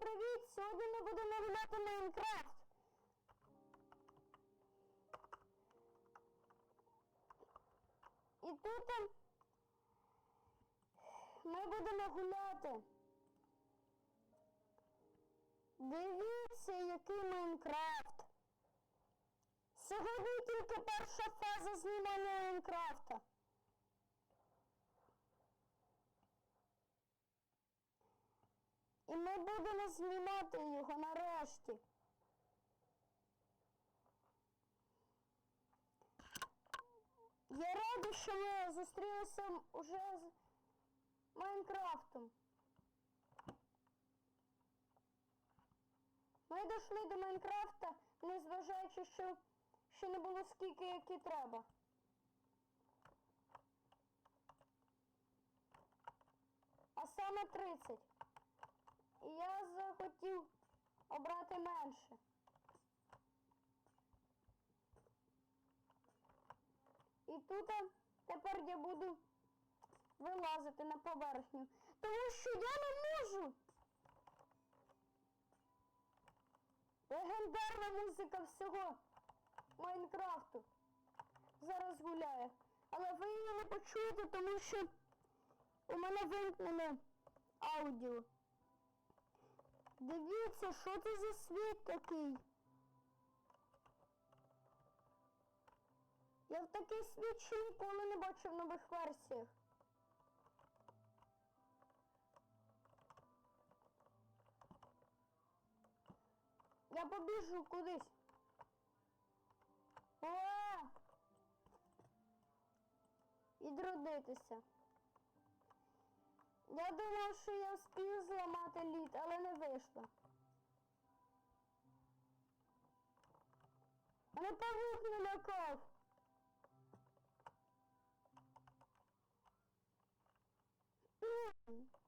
привіт! Сьогодні ми будемо гуляти Майнкрафт. І тут ми будемо гуляти. Дивіться, який Майнкрафт. Сьогодні тільки перша фаза знімання Майнкрафта. І ми будемо знімати його нарешті. Я радий, що ми зустрілися уже з Майнкрафтом. Ми дійшли до Майнкрафта, незважаючи, що ще не було скільки, як і треба. А саме 30. І я захотів обрати менше. І тут тепер я буду вилазити на поверхню. Тому що я не можу. Легендарна музика всього Майнкрафту. Зараз гуляє. Але ви її не почуєте, тому що у мене вимкнене аудіо. Дивіться, що це за світ такий. Я в такий світ ще ніколи не бачив в нових версіях. Я побіжу кудись. О! Відродитися. Я думав, що я встиг зламати лід, але не вийшло. Мене павук не лякав. М.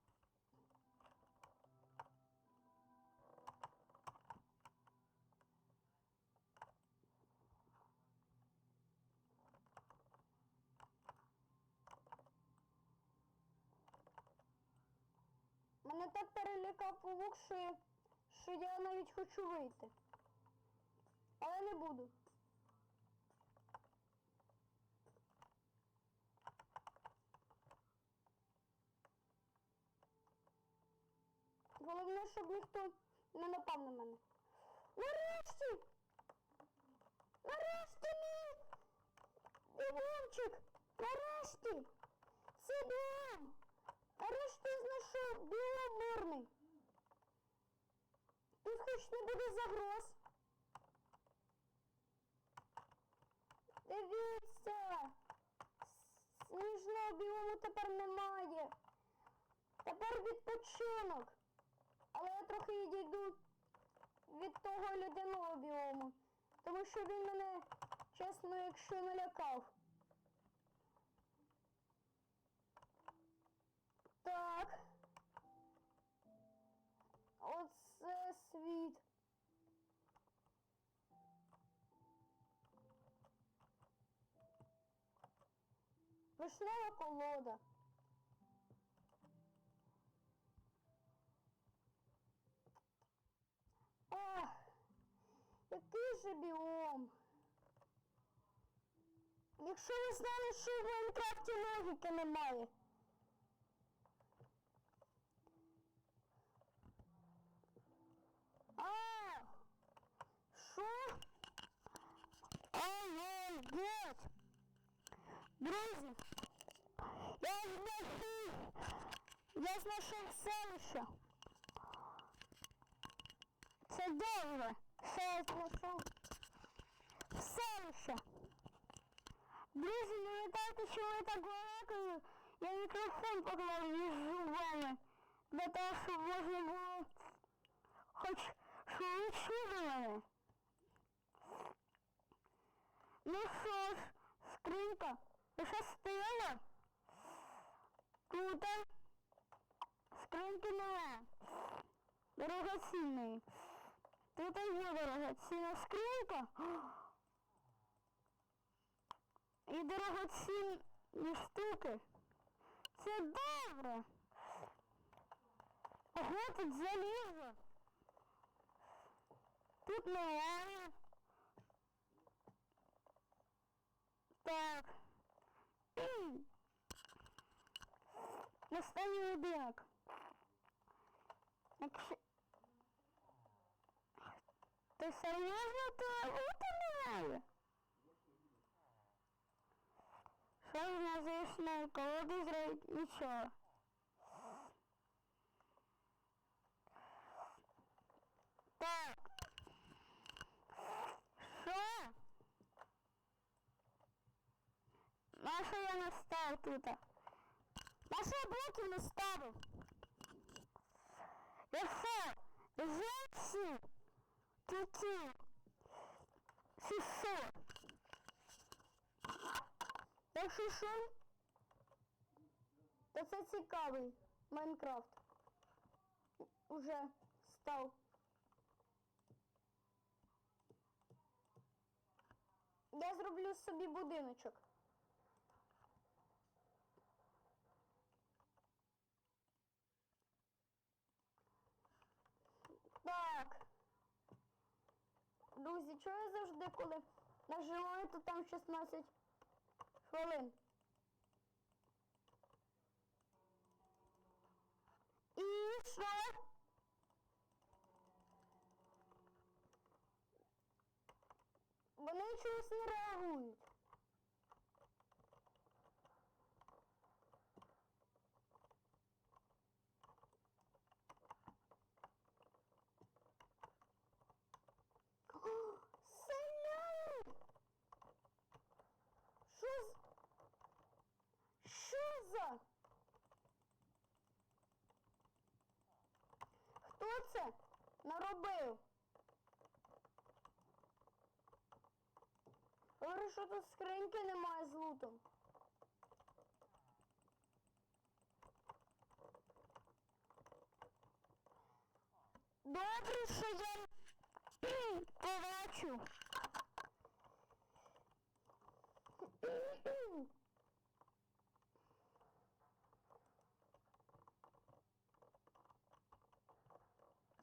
Мене так перелякав павук, що я, що я навіть хочу вийти. Але не буду. Головне, щоб ніхто не напав на мене. Нарешті! Нарешті мій! Бігунчик! Нарешті! Я біом мирний. Тут хоч не буде загроз. Дивіться! Сніжного біому тепер немає. Тепер відпочинок. Але я трохи відійду від того людяного біому. Тому що він мене, чесно, якщо налякав. Світ. Вишнева колода. Ах, який же біом. Якщо ви знали, що в Майнкрафті логіки немає. А! Що? Офігеть! Друзі, я знайшов, я знайшов селище. Це добре, що я знайшов селище. Друзі, не вітайте, що ви так балакаю. Я мікрофон поклав між зубами. Для того, щоб можна було хоч ви мене. Ну що ж, скринька, стояла. Тут скриньки нема. Дорогоцінної. Тут є дорогоцінна скринька. І дорогоцінні штуки. Це добре. Ого, тут залізо. Тут немає. Так. Останній Ты Якщо... Ти серйозно туалету немає? Що ж на зайшли? Колоди зроють? Нічого. Так. Що? Нащо я тут? Нащо я блоків не ставив? Я що? Жінці? Такі. Сісо. Якщо що, то це цікавий Майнкрафт. Уже став. Я зроблю собі будиночок. Так. Друзі, чого я завжди, коли нажимаю, то там 16 хвилин. І що? Вони чогось не реагують. О, Селяни! Що з... Що за? Хто це наробив? Говорю, що тут скриньки немає з лутом. Добре, що я побачу.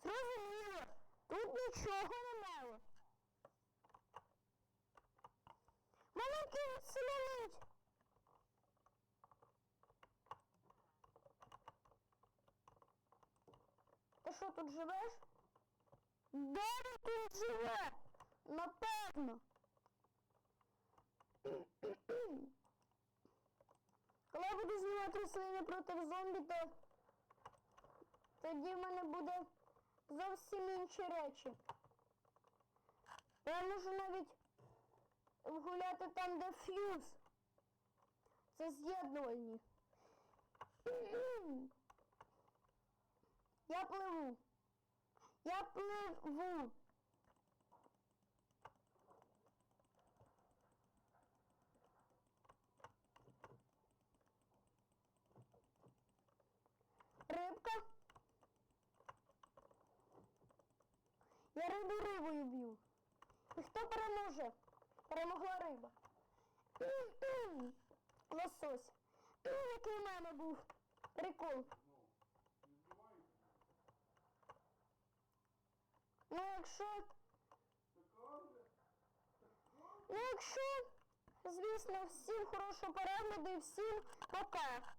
Зрозуміло, тут нічого немає. Маленький селянить. Ти що тут живеш? Де він тут живе? Напевно. Коли я буду знімати рослини проти зомбі, то тоді в мене буде зовсім інші речі. Я можу навіть гуляти там, де фьюз. Це з'єднувальні. Я пливу. Я пливу. Рибка. Я рибу рибою б'ю. І хто переможе? Перемогла риба. Лосось. Який в мене був прикол. Ну, якщо. Ну, якщо, звісно, всім хорошого перегляду і всім пока.